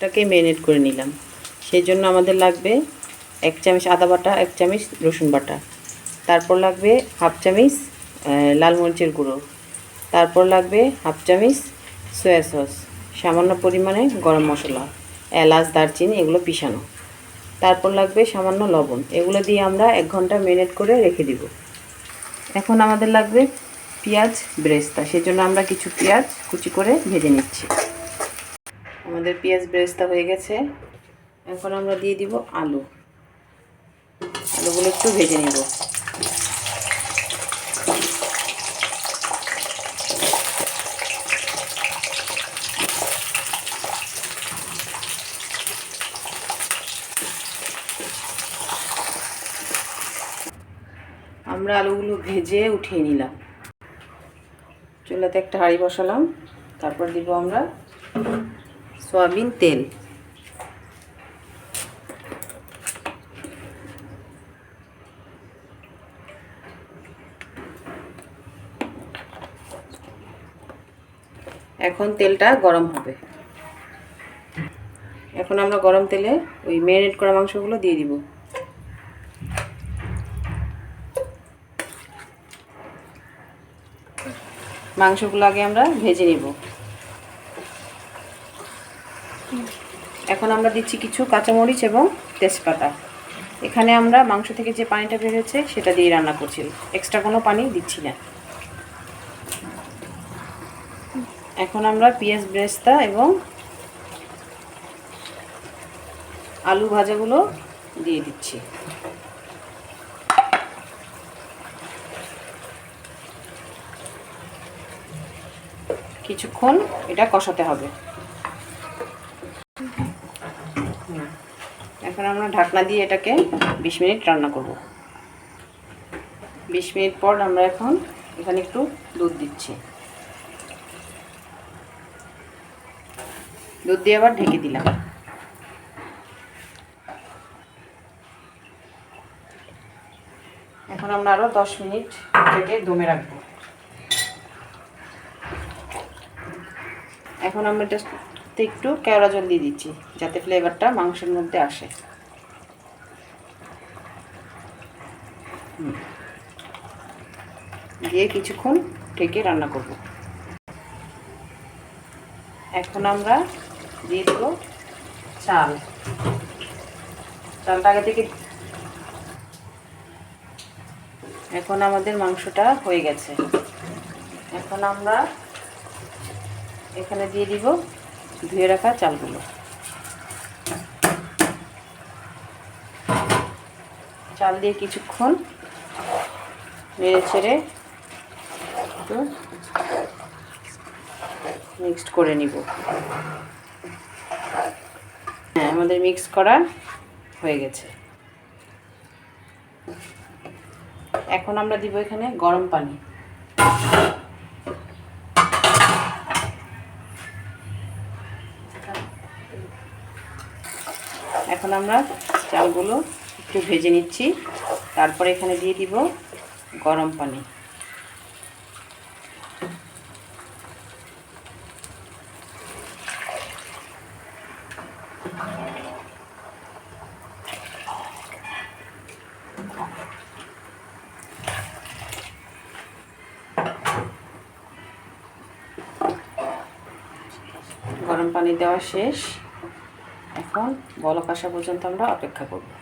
মাংসটাকে ম্যারিনেট করে নিলাম। সেই জন্য আমাদের লাগবে এক চামচ আদা বাটা, এক চামচ রসুন বাটা। তারপর লাগবে হাফ চামচ লাল মরিচের গুঁড়ো। তারপর লাগবে হাফ চামচ সয়া সস সামান্য পরিমাণে গরম মশলা, এলাচ, দারচিনি, এগুলো পিষানো। তারপর লাগবে সামান্য লবণ, এগুলো দিয়ে আমরা এক ঘণ্টা ম্যারিনেট করে রেখে দিব। এখন আমাদের লাগবে পেঁয়াজ ব্রেস্তা, সেজন্য আমরা কিছু পেঁয়াজ কুচি করে ভেজে নিচ্ছি। আমাদের পেঁয়াজ ব্রেস্তা হয়ে গেছে। এখন আমরা দিয়ে দিব আলু। আলুগুলো একটু ভেজে নিব। আমরা আলুগুলো ভেজে উঠিয়ে নিলাম। চুলাতে একটা হাঁড়ি বসালাম। তারপর দিব আমরা সয়াবিন, তেল। এখন তেলটা গরম হবে। এখন আমরা গরম তেলে ওই ম্যারিনেট করা মাংসগুলো দিয়ে দিব। মাংসগুলো আগে আমরা ভেজে নিব। এখন আমরা দিচ্ছি কিছু কাঁচামরিচ এবং তেজপাতা। এখানে আমরা মাংস থেকে যে পানিটা বেরোচ্ছে সেটা দিয়ে রান্না করছি। এক্সট্রা কোনো পানি দিচ্ছি না। এখন আমরা পেঁয়াজ ব্রেস্তা এবং আলু ভাজাগুলো দিয়ে দিচ্ছি। কিছুক্ষণ এটা কষাতে হবে। এখন আমরা ঢাকনা দিয়ে এটাকে বিশ মিনিট রান্না করব। বিশ মিনিট পর আমরা এখন এখানে একটু দুধ দিচ্ছি। দুধ দিয়ে আবার ঢেকে দিলাম। এখন আমরা আরও দশ মিনিট থেকে দমে রাখব। এখন আমরা এটাতে একটু কেওড়া জল দিয়ে দিচ্ছি, যাতে ফ্লেভারটা মাংসের মধ্যে আসে। দিয়ে কিছুক্ষণ ঢেকে রান্না করব। এখন আমরা দিয়ে দেবো চাল। চালটা আগে থেকে এখন আমাদের মাংসটা হয়ে গেছে। এখন আমরা এখানে দিয়ে দিব ধুয়ে রাখা চালগুলো। চাল দিয়ে কিছুক্ষণ নেড়ে ছেড়ে একটু মিক্সড করে নিব। হ্যাঁ আমাদের মিক্স করা হয়ে গেছে। এখন আমরা দিব এখানে গরম পানি। এখন আমরা চালগুলো একটু ভেজে নিচ্ছি। তারপরে এখানে দিয়ে দিব গরম পানি। গরম পানি দেওয়া শেষ। এখন বলক আসা পর্যন্ত আমরা অপেক্ষা করব।